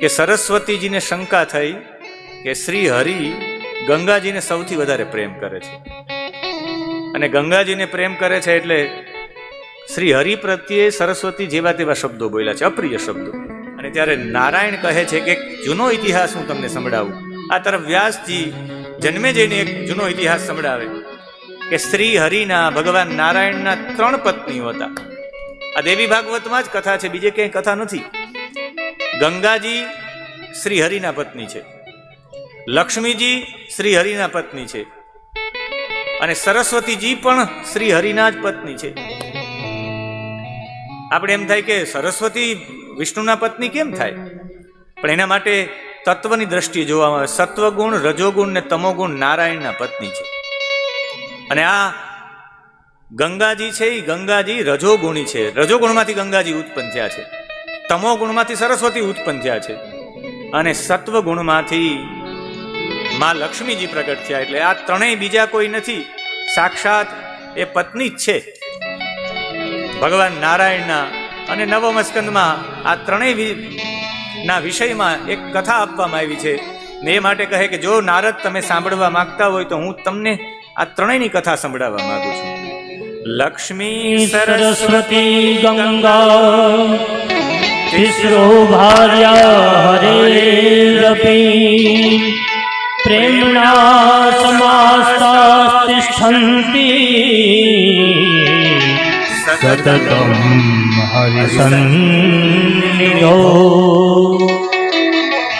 કે સરસ્વતીજીને શંકા થઈ કે શ્રી હરિ ગંગાજીને સૌથી વધારે પ્રેમ કરે છે. અને ગંગાજીને પ્રેમ કરે છે એટલે શ્રી હરિ પ્રત્યે સરસ્વતી જેવા તેવા શબ્દો બોલ્યા છે, અપ્રિય શબ્દો. અને ત્યારે નારાયણ કહે છે કે જૂનો ઇતિહાસ હું તમને સંભળાવું. આ તરફ વ્યાસજી જન્મે જઈને એક જૂનો ઇતિહાસ સંભળાવે કે શ્રી હરિના ભગવાન નારાયણના ત્રણ પત્નીઓ હતા. આ દેવી ભાગવતમાં જ કથા છે, બીજે ક્યાંય કથા નથી. ગંગાજી શ્રી હરિના પત્ની છે. લક્ષ્મીજી શ્રી હરિના પત્ની છે. અને સરસ્વતીજી પણ શ્રી હરિના જ પત્ની છે. આપણે એમ થાય કે સરસ્વતી વિષ્ણુના પત્ની કેમ થાય? પણ એના માટે તત્વની દ્રષ્ટિએ જોવામાં આવે, સત્વગુણ, રજોગુણ ને તમોગુણ નારાયણના પત્ની છે. અને આ ગંગાજી છે એ ગંગાજી રજોગુણી છે. રજોગુણમાંથી ગંગાજી ઉત્પન્ન થયા છે. તમો ગુણમાંથી સરસ્વતી ઉત્પન્ન થયા છે. અને સત્વ ગુણમાંથી માં લક્ષ્મીજી પ્રગટ થયા. એટલે આ ત્રણેય બીજા કોઈ નથી. સાક્ષાત એ પત્ની જ છે. ભગવાન નારાયણના અને નવમ સ્કંદમાં આ ત્રણેય વિષયમાં એક કથા આપવામાં આવી છે. ને એ માટે કહે કે જો નારદ તમે સાંભળવા માંગતા હોય તો હું તમને આ ત્રણેયની કથા સંભળાવવા માંગુ છું. લક્ષ્મી સરસ્વતી ગંગા તિસ્રો ભાર્યા હરેરપી પ્રેમણા સમાસ્તા સતતમ હરિસન્નિધો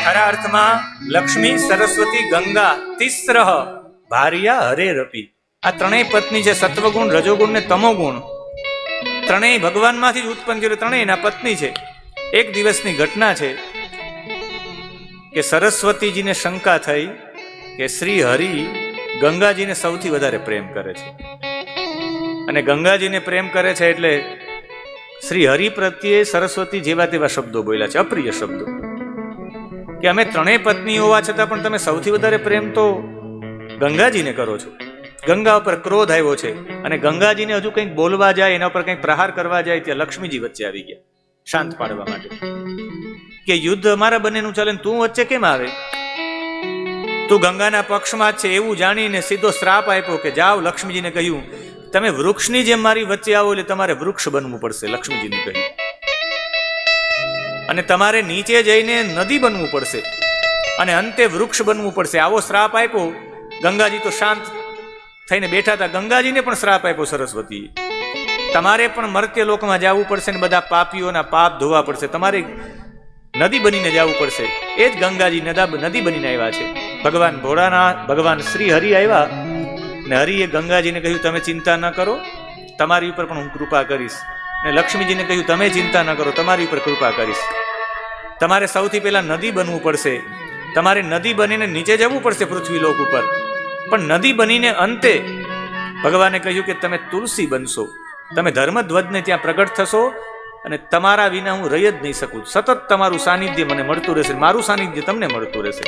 ખરા અર્થમાં લક્ષ્મી, સરસ્વતી, ગંગા તિસ્રહ ભાર્યા, હરે રપી. આ ત્રણેય પત્ની છે સત્વગુણ, રજોગુણ ને તમોગુણ. ત્રણેય ભગવાનમાંથી જ ઉત્પન્ન થયેલું ત્રણેયના પત્ની છે. એક દિવસની ઘટના છે કે સરસ્વતીજીને શંકા થઈ કે શ્રી હરિ ગંગાજીને સૌથી વધારે પ્રેમ કરે છે. અને ગંગાજીને પ્રેમ કરે છે એટલે શ્રી હરિ પ્રત્યે સરસ્વતી જેવા તેવા શબ્દો બોલ્યા છે, અપ્રિય શબ્દો. કે અમે ત્રણેય પત્ની હોવા છતાં પણ તમે સૌથી વધારે પ્રેમ તો ગંગાજીને કરો છો. ગંગા ઉપર ક્રોધ આવ્યો છે અને ગંગાજીને હજુ કંઈક બોલવા જાય, એના ઉપર કંઈક પ્રહાર કરવા જાય, ત્યાં લક્ષ્મીજી વચ્ચે આવી ગયા. શાંત પાડવા માટે કે યુદ્ધ અમારા બંનેનું ચાલે તું વચ્ચે કેમ આવે? તું ગંગાના પક્ષમાં છે એવું જાણીને સીધો શ્રાપ આપ્યો કે જાઓ, લક્ષ્મીજીને કહ્યું, તમે વૃક્ષની જેમ મારી વચ્ચે આવો એટલે તમારે વૃક્ષ બનવું પડશે, લક્ષ્મીજીને કહ્યું. અને તમારે નીચે જઈને નદી બનવું પડશે અને અંતે વૃક્ષ બનવું પડશે. આવો શ્રાપ આપ્યો. ગંગાજી તો શાંત થઈને બેઠા હતા. ગંગાજીને પણ શ્રાપ આપ્યો સરસ્વતી તમારે પણ મરતે લોકમાં જવું પડશે ને બધા પાપીઓના પાપ ધોવા પડશે. તમારે નદી બનીને જવું પડશે. એ જ ગંગાજી નદા નદી બનીને આવ્યા છે. ભગવાન ભોળાના, ભગવાન શ્રી હરિ આવ્યા ને હરિએ ગંગાજીને કહ્યું, તમે ચિંતા ન કરો. તમારી ઉપર પણ હું કૃપા કરીશ. ને લક્ષ્મીજીને કહ્યું, તમે ચિંતા ન કરો, તમારી ઉપર કૃપા કરીશ. તમારે સૌથી પહેલા નદી બનવું પડશે. તમારે નદી બનીને નીચે જવું પડશે પૃથ્વી લોક ઉપર. પણ નદી બનીને અંતે ભગવાને કહ્યું કે તમે તુલસી બનશો. તમે ધર્મધ્વજને ત્યાં પ્રગટ થશો અને તમારા વિના હું રહી જ નહીં શકું. સતત તમારું સાનિધ્ય મને મળતું રહેશે મારું સાનિધ્ય તમને મળતું રહેશે.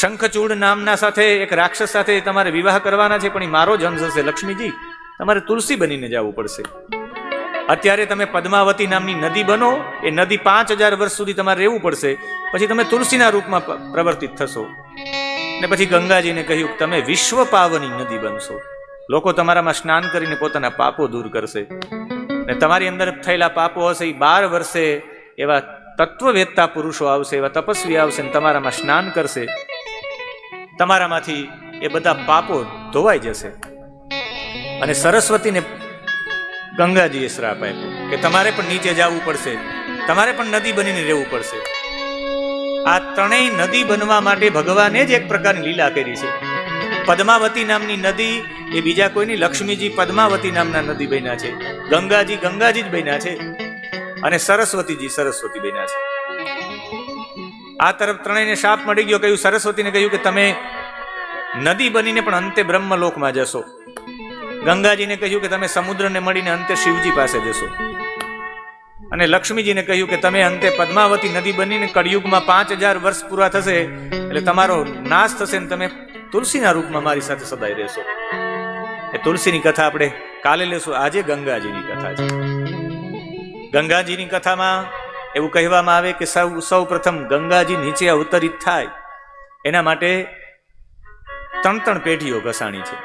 શંખચૂડ નામના સાથે એક રાક્ષસ સાથે તમારે વિવાહ કરવાના છે, પણ એ મારો જ અંશ હશે, લક્ષ્મીજી. તમારે તુલસી બનીને જવું પડશે. અત્યારે તમે પદ્માવતી નામની નદી બનો, એ નદી પાંચ હજાર વર્ષ સુધી તમારે રહેવું પડશે. પછી તમે તુલસીના રૂપમાં પ્રવર્તિત થશો. ને પછી ગંગાજીને કહ્યું તમે વિશ્વ પાવની નદી બનશો. લોકો તમારામાં સ્નાન કરીને પોતાના પાપો દૂર કરશે. ને તમારી અંદર થયેલા પાપો હશે એ બાર વર્ષે એવા તત્વવેત્તા પુરુષો આવશે, એવા તપસ્વી આવશે ને તમારામાં સ્નાન કરશે. તમારામાંથી એ બધા પાપો ધોવાઈ જશે. અને સરસ્વતીને ગંગાજીએ શ્રાપ આપ્યો કે તમારે પણ નીચે જવું પડશે. તમારે પણ નદી બનીને રહેવું પડશે. આ ત્રણેય નદી બનવા માટે ભગવાને જ એક પ્રકારની લીલા કરી છે. પદ્માવતી નામની નદી એ બીજા કોઈની લક્ષ્મીજી પદ્માવતી નામના નદી બન્યા છે. ગંગાજી ગંગાજી જ બન્યા છે. અને સરસ્વતીજી સરસ્વતી બન્યા છે. આ તરફ ત્રણેયને શાપ મળી ગયો, કહ્યું સરસ્વતીને કહ્યું કે તમે નદી બનીને પણ અંતે બ્રહ્મલોકમાં જશો. ગંગાજીને કહ્યું કે તમે સમુદ્રને મળીને અંતે શિવજી પાસે જશો. અને લક્ષ્મીજીને કહ્યું કે તમે અંતે પદ્માવતી નદી બનીને કળિયુગમાં પાંચ હજાર વર્ષ પૂરા થશે, એટલે તમારો નાશ થશે ને તમે તુલસીના રૂપમાં મારી સાથે સદાય રહેશો. એ તુલસીની કથા આપણે કાલે લેશું. આજે ગંગાજીની કથા છે. ગંગાજીની કથામાં એવું કહેવામાં આવે કે સૌ સૌ પ્રથમ ગંગાજી નીચે અવતરિત થાય. એના માટે ત્રણ ત્રણ પેઢીઓ ઘસાણી છે.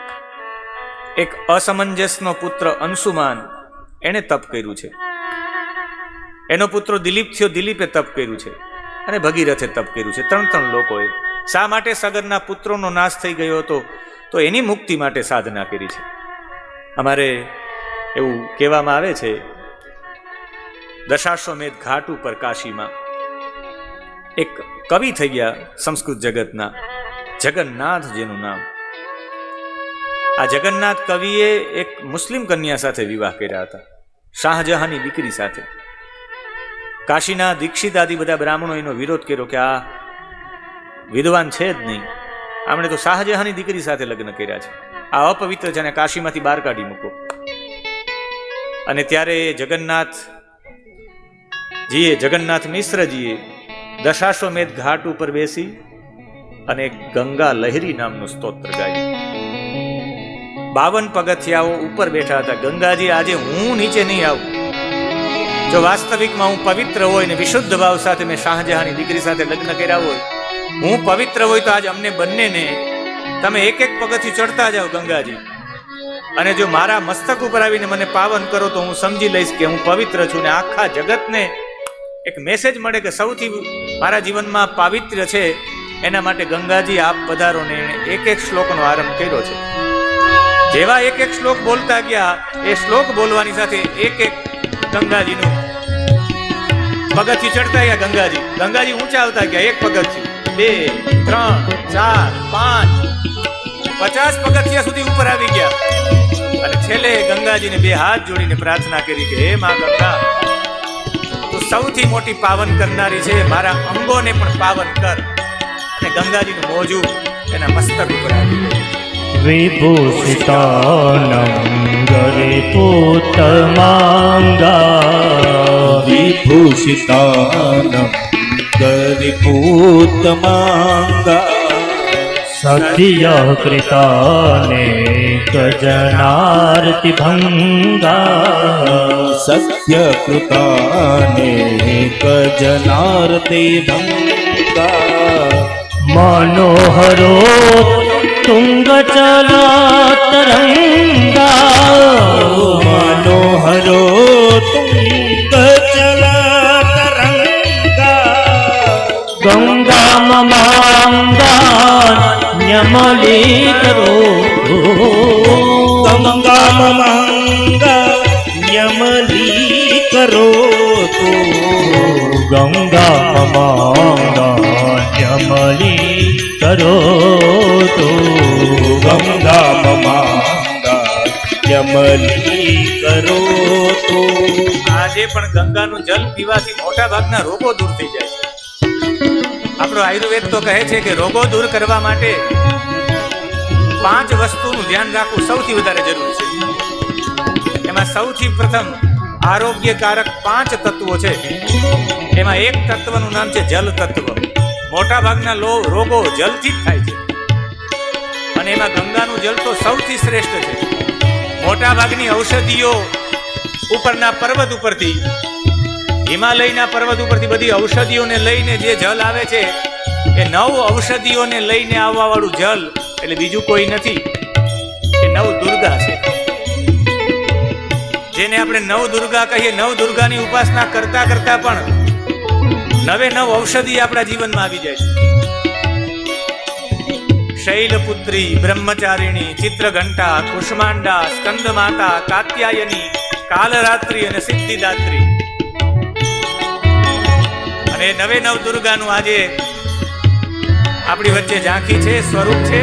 એક અસમંજસનો પુત્ર અંશુમાન એણે તપ કર્યું છે. એનો પુત્ર દિલીપ થયો. દિલીપે તપ કર્યું છે. અને ભગીરથે તપ કર્યું છે. ત્રણ ત્રણ લોકોએ શા માટે સગરના પુત્રોનો નાશ થઈ ગયો હતો? તો એની મુક્તિ માટે સાધના કરી છે. અમારે એવું કહેવામાં આવે છે, દશાશ્વમેધ ઘાટ ઉપર કાશીમાં એક કવિ થઈ ગયા સંસ્કૃત જગતના, જગન્નાથ જેનું નામ. આ જગન્નાથ કવિએ એક મુસ્લિમ કન્યા સાથે વિવાહ કર્યા હતા, શાહજહાની દીકરી સાથે. કાશીના દીક્ષિત આદિ બધા બ્રાહ્મણો એનો વિરોધ કર્યો કે આ વિદ્વાન છે જ નહીં. આમણે તો શાહજહાની દીકરી સાથે લગ્ન કર્યા છે. આ અપવિત્ર જેને કાશીમાંથી બહાર કાઢી મૂકો. અને ત્યારે જગન્નાથ જીએ, જગન્નાથ મિશ્રજીએ દશાશ્વમેધ ઘાટ ઉપર બેસી અને ગંગા લહેરી નામનું સ્તોત્ર ગાયું. બાવન પગથિયાઓ ઉપર બેઠા હતા. ગંગાજી, આજે હું નીચે નહીં આવું. જો વાસ્તવિકમાં હું પવિત્ર હોય ને વિશુદ્ધ ભાવ સાથે મેં શાહજહાની દીકરી સાથે લગ્ન કર્યા હોય હું પવિત્ર હોય તો આજ અમને બંનેને તમે એક એક પગથિયું ચડતા જાઓ ગંગાજી. અને જો મારા મસ્તક ઉપર આવીને મને પાવન કરો તો હું સમજી લઈશ કે હું પવિત્ર છું ને આખા જગતને એક મેસેજ મળે કે સૌથી મારા જીવનમાં પાવિત્ર્ય છે એના માટે ગંગાજી આપ પધારો ને એણે એક એક શ્લોકનો આરંભ કર્યો છે. જેવા એક એક શ્લોક બોલતા ગયા, એ શ્લોક બોલવાની સાથે એક એક ગંગાજીનું પગથિયું ચડતા ગયા ગંગાજી. ગંગાજી ઊંચા આવતા ગયા, એક પગથિયું. બે ત્રણ ચાર પાંચ. પચાસ પગથિયા સુધી ઉપર આવી ગયા. અને છેલ્લે ગંગાજીને બે હાથ જોડીને પ્રાર્થના કરી કે હે મા ગંગા તું સૌથી મોટી પાવન કરનારી છે. મારા અંગોને પણ પાવન કર. અને ગંગાજીનું મોજું એના મસ્તક ઉપર આવી ગયું. વિભૂષિતાનં ગરિપૂતમાંગા ગરીપૂત માંગા સખિય કૃતાને ગજનારતિ ભંગા સત્ય કૃતાને ગજનારતિ ભંગા મનોહરો તુંગ ચલા તરંગા મનોહરો તુંગ યમલી કરો તમ કામ યમલી કરો તો ગંગા માંગ કરો તો ગંગા માંગ યમલી કરો તો આજે પણ ગંગાનું જલ પીવાથી મોટા ભાગના રોગો દૂર થઈ જાય છે. આપણો આયુર્વેદ તો કહે છે કે રોગો દૂર કરવા માટે પાંચ વસ્તુનું ધ્યાન રાખવું સૌથી વધારે જરૂરી છે. એમાં સૌથી પ્રથમ આરોગ્યકારક પાંચ તત્વો છે. એમાં એક તત્વનું નામ છે જલ તત્વ. મોટા ભાગના લો, રોગો જલથી જ થાય છે. અને એમાં ગંગાનું જલ તો સૌથી શ્રેષ્ઠ છે. મોટા ભાગની ઔષધિઓ ઉપરના પર્વત ઉપરથી હિમાલયના પર્વત ઉપરથી બધી ઔષધિઓને લઈને જે જલ આવે છે, એ નવ ઔષધિઓને લઈને આવવા વાળું જલ, એટલે બીજું કોઈ નથી. એ નવ દુર્ગા છે. જેને આપણે નવ દુર્ગા કહીએ, નવ દુર્ગાની ઉપાસના કરતા કરતા પણ નવે નવ ઔષધિ આપણા જીવનમાં આવી જાય છે. શૈલપુત્રી, બ્રહ્મચારિણી, ચિત્રઘંટા, કુષ્માંડા સ્કંદ માતા કાત્યાયની, કાલરાત્રી અને સિદ્ધિદાત્રી. અને નવે નવ દુર્ગાનું આજે આપણી વચ્ચે ઝાંખી છે, સ્વરૂપ છે.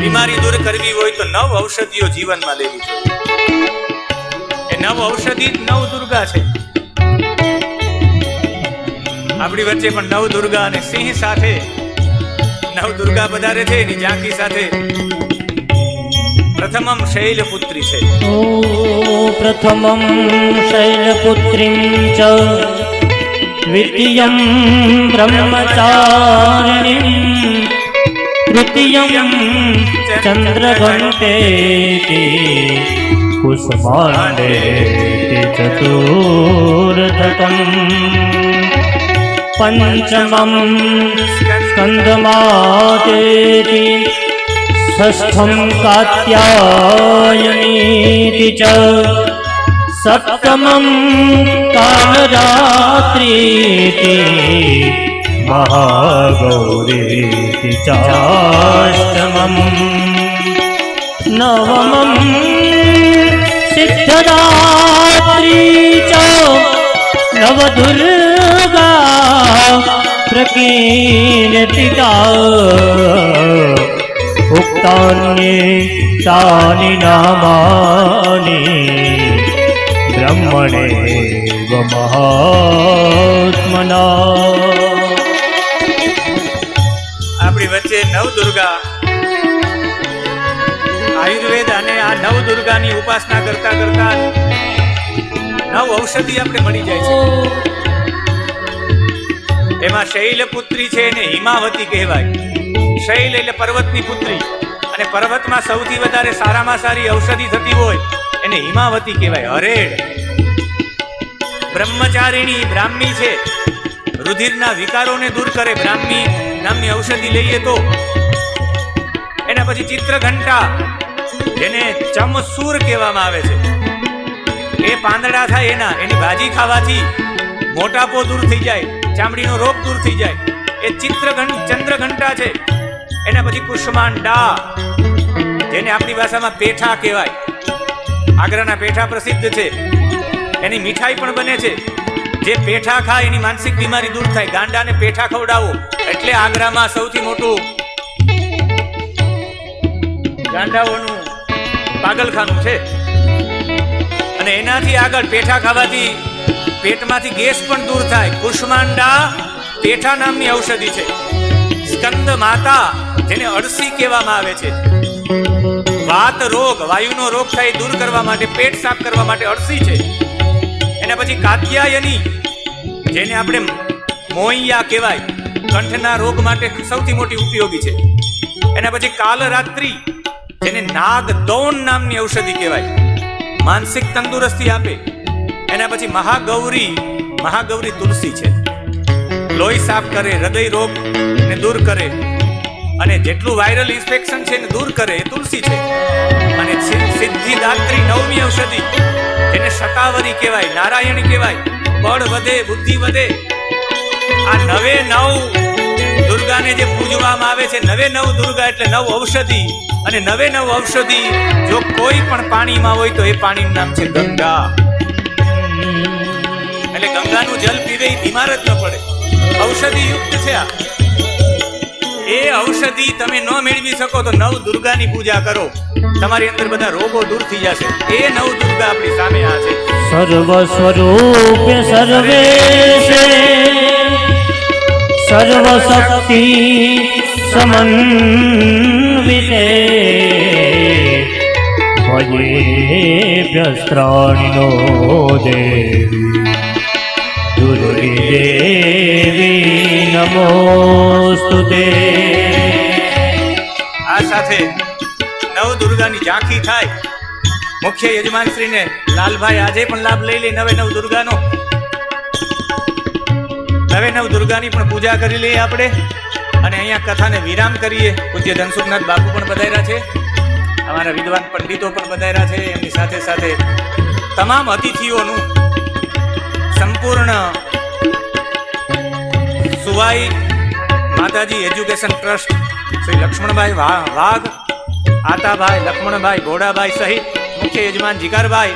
બીમારી દૂર કરવી હોય તો નવ ઔષધિઓ જીવનમાં લેવી જોઈએ. એ નવ ઔષધિ નવ દુર્ગા છે. આપણી વચ્ચે પણ નવ દુર્ગા અને સિંહ સાથે નવ દુર્ગા પધારે છે, એની ઝાંખી સાથે प्रथमं शैलपुत्री शै प्रथमं शैलपुत्रीं च। द्वितीयं ब्रह्मचारिणीं। तृतीयं चन्द्रभण्ति कुशपादे चतुर्दकं पञ्चमं चन्द्रमादेति षष्ठं कात्यायनीति च सप्तमं कालरात्रीति महागौरीति चाष्टमम् नवमं सिद्धरात्रि च नवदुर्गा प्रकीर्तिता તને તાની નામાની બ્રહ્મણે મહાત્મના આપણી વચ્ચે નવદુર્ગા, આયુર્વેદ અને આ નવદુર્ગાની ઉપાસના કરતા કરતા નવ ઔષધિ આપણે મળી જાય છે. એમાં શૈલ પુત્રી છે એને હિમાવતી કહેવાય. શૈલ એટલે પર્વતની પુત્રી. અને પર્વતમાં સૌથી વધારે સારામાં સારી ઔષધિ થતી હોય એને હિમાવતી કહેવાય હરેડ બ્રહ્મચારિણી બ્રાહ્મી છે. રુધિરના વિકારોને દૂર કરે બ્રાહ્મી નામની ઔષધિ લઈએ તો. એના પછી ચિત્રઘંટા, જેને ચમસૂર કહેવામાં આવે છે. એ પાંદડા થાય એના, એની ભાજી ખાવાથી મોટાપો દૂર થઈ જાય, ચામડીનો રોગ દૂર થઈ જાય. એ ચિત્રઘંટ ચંદ્રઘંટા છે. એના પછી કુષ્માંડા જેને આપણી ભાષામાં પેઠા કહેવાય. આગ્રાના પેઠા પ્રસિદ્ધ છે. એની મીઠાઈ પણ બને છે. જે પેઠા ખાય એની માનસિક બીમારી દૂર થાય. ગાંડાને પેઠા ખવડાવો એટલે આગ્રામાં સૌથી મોટું ગાંડાઓનું પાગલખાનું છે. અને એનાથી આગળ પેઠા ખાવાથી પેટમાંથી ગેસ પણ દૂર થાય. કુષ્માંડા પેઠા નામની ઔષધિ છે. સ્કંદ માતા જેને અળસી કહેવામાં આવે છે. વાત રોગ, વાયુનો રોગ થાય દૂર કરવા માટે, પેટ સાફ કરવા માટે અળસી છે. એના પછી કાત્યાયની, જેને આપણે મોઈયા કહેવાય, કંઠના રોગ માટે સૌથી મોટી ઉપયોગી છે. એના પછી કાલરાત્રિ, જેને નાગ દૌન નામની ઔષધિ કહેવાય, માનસિક તંદુરસ્તી આપે. એના પછી મહાગૌરી મહાગૌરી તુલસી છે. લોહી સાફ કરે, હૃદય રોગ ને દૂર કરે. અને જેટલું વાયરલ ઇન્ફેક્શન છે ને દૂર કરે એ તુલસી છે. અને સિદ્ધ- સિદ્ધિદાત્રી નવમી ઔષધિ, જેને શતાવરી કહેવાય, નારાયણ કહેવાય, બળ વધે, બુદ્ધિ વધે. આ નવે નવ દુર્ગાને જે પૂજવામાં આવે છે, નવે નવ દુર્ગા એટલે નવ ઔષધિ. અને નવે નવ ઔષધિ જો કોઈ પણ પાણીમાં હોય તો એ પાણીનું નામ છે ગંગા. એટલે ગંગાનું જલ પીવે એ બીમાર જ ન પડે. ઔષધિ યુક્ત છે એ ઔષધિ તમે ન મેળવી શકો તો નવ દુર્ગાની પૂજા કરો. તમારી અંદર બધા રોગો દૂર થઈ જશે. એ નવ દુર્ગા આપણી સામે આ છે. સર્વસ્વરૂપે સર્વેશે. સર્વશક્તિ સમન્વિતે. ભજેભ્યસ્ત્રાણિનો દેવી. દુર્ગે દેવી નમોસ્તુ તે આ સાથે નવ દુર્ગાની ઝાંખી થાય. મુખ્ય યજમાન શ્રીને લાલભાઈ આજે પણ લાભ લઈ લે નવે નવ દુર્ગાનો. નવે નવ દુર્ગાની પણ પૂજા કરી લઈએ આપણે. અને અહીંયા કથાને વિરામ કરીએ. પૂજ્ય ધનસુખનાથ બાપુ પણ બધાયરા છે. અમારા વિદ્વાન પંડિતો પણ બધાયરા છે. એમની સાથે સાથે તમામ અતિથિઓનું સંપૂર્ણ સુવાઈ માતાજી એજ્યુકેશન ટ્રસ્ટ શ્રી લક્ષ્મણભાઈ વાઘ, આતાભાઈ, લક્ષ્મણભાઈ ઘોડાભાઈ સહિત મુખ્ય યજમાન જીગારભાઈ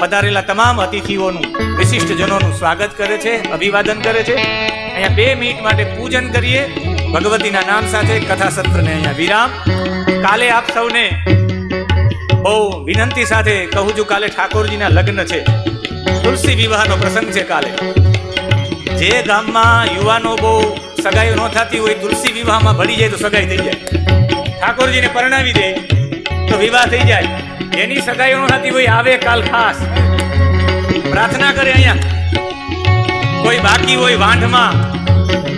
પધારેલા તમામ અતિથિઓનું વિશિષ્ટ જનોનું સ્વાગત કરે છે, અભિવાદન કરે છે. અહીંયા બે મિનિટ માટે પૂજન કરીએ. ભગવતીના નામ સાથે કથા સત્રને અહીંયા વિરામ. કાલે આપ સૌને બહુ વિનંતી સાથે કહું છું, કાલે ઠાકોરજીના લગ્ન છે. તુલસી વિવાહનો પ્રસંગ છે કાલે. જે ગામમાં યુવાનો બહુ સગાઈઓ ન થતી હોય, તુલસી વિવાહમાં ભળી જાય તો સગાઈ થઈ જાય. ઠાકોરજીને પરણાવી દે તો વિવાહ થઈ જાય. એની સગાઈઓ ન થતી હોય, આવે કાલ ખાસ. પ્રાર્થના કરે અહીંયા. કોઈ બાકી હોય વાંઢમાં,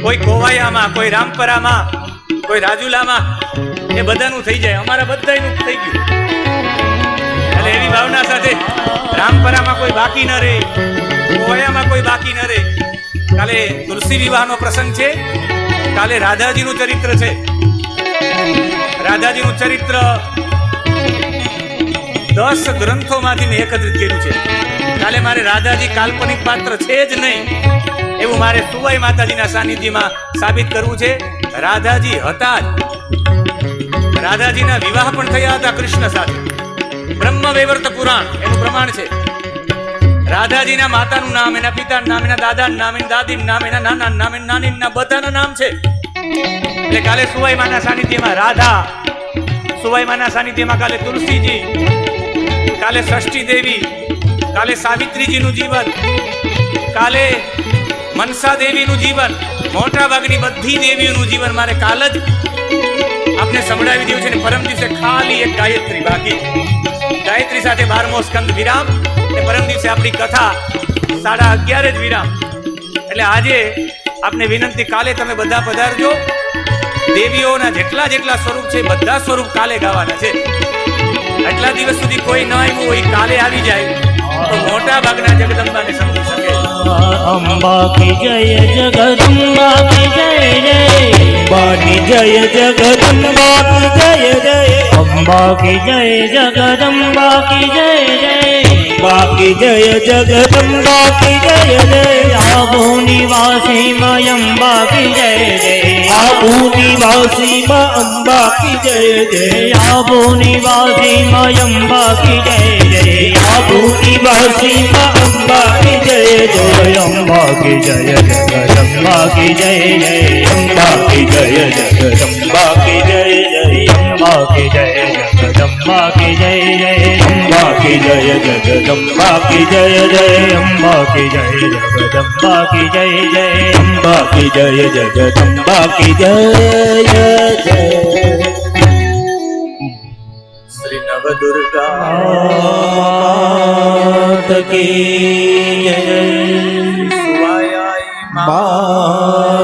કોઈ કોવાયામાં, કોઈ રામપરામાં, કોઈ રાજુલામાં, એ બધાનું થઈ જાય. અમારા બધાનું થઈ ગયું. એટલે એવી ભાવના સાથે રામપરામાં કોઈ બાકી ન રહે, કોવાયામાં કોઈ બાકી ન રહે. કાલે તુલસી વિવાહનો પ્રસંગ છે. કાલે રાધાજીનું ચરિત્ર છે. રાધાજીનું ચરિત્ર દસ ગ્રંથોમાંથી મેં એકત્રિત કર્યું છે. કાલે મારે રાધાજી કાલ્પનિક પાત્ર છે જ નહીં, એવું મારે સુવાઈ માતાજીના સાનિધ્યમાં સાબિત કરવું છે. રાધાજી હતા જ. રાધાજીના વિવાહ પણ થયા હતા કૃષ્ણ સાથે. બ્રહ્મ વૈવર્ત પુરાણ, એનું પ્રમાણ છે. રાધાજીના માતાનું નામ, એના પિતાનું નામ, એના દાદાનું નામ, એના દાદીનું નામ, એના નાના નામ, એની નાનીના બધાના નામ છે. એટલે કાલે સુવાઈ માના સાનિધ્યમાં રાધા, સુવાઈ માના સાનિધ્યમાં કાલે તુલસીજી, કાલે ષષ્ઠી દેવી કાલે સાવિત્રીજીનું જીવન, કાલે મનસા દેવીનું જીવન, મોટા ભાગની બધી દેવીઓનું જીવન મારે કાલ જ આપને સંભળાવી દીધું છે ને પરમ દિવસે ખાલી એક ગાયત્રી બાકી. ગાયત્રી સાથે બારમો સ્કંદ વિરામ. પરમ દિવસે આપણી કથા સાડા અગિયારે જ વિરામ. એટલે આજે આપને વિનંતી, કાલે તમે બધા પધારજો. દેવીઓના જેટલા જેટલા સ્વરૂપ છે, બધા સ્વરૂપ કાલે ગાવાના છે. આટલા દિવસ સુધી કોઈ ન આવ્યું હોય, કાલે આવી જાય. તો મોટા ભાગના જગદંબાને સમજી શકે. અંબા કી જય જગદંબા કી જય જય. બાની જય જગદંબા કી જય જય. અંબા કી જય જગદંબા કી જય જય. બાકી જય જગદંબા કી જય જય આબુ નિવાસી અંબા કી જય જય આબુ નિવાસીમાં અંબા કી જય જય આબુ નિવાસી અંબા કી જય જય આબુ નિવાસીમાં અંબા કી જય જય અંબા કી જય જગદંબા કી જય જય અંબા કી જય જગદંબા કી જય જય અંબા કી જય જગદંબા કી જય જય અંબા કી જય જગદંબા કી જય જય. અંબા કી જય જગદંબા કી જય જય. અંબા કી જય જગદંબા કી જય જય. શ્રી નવ દુર્ગા કી જય. સુવાયાય માત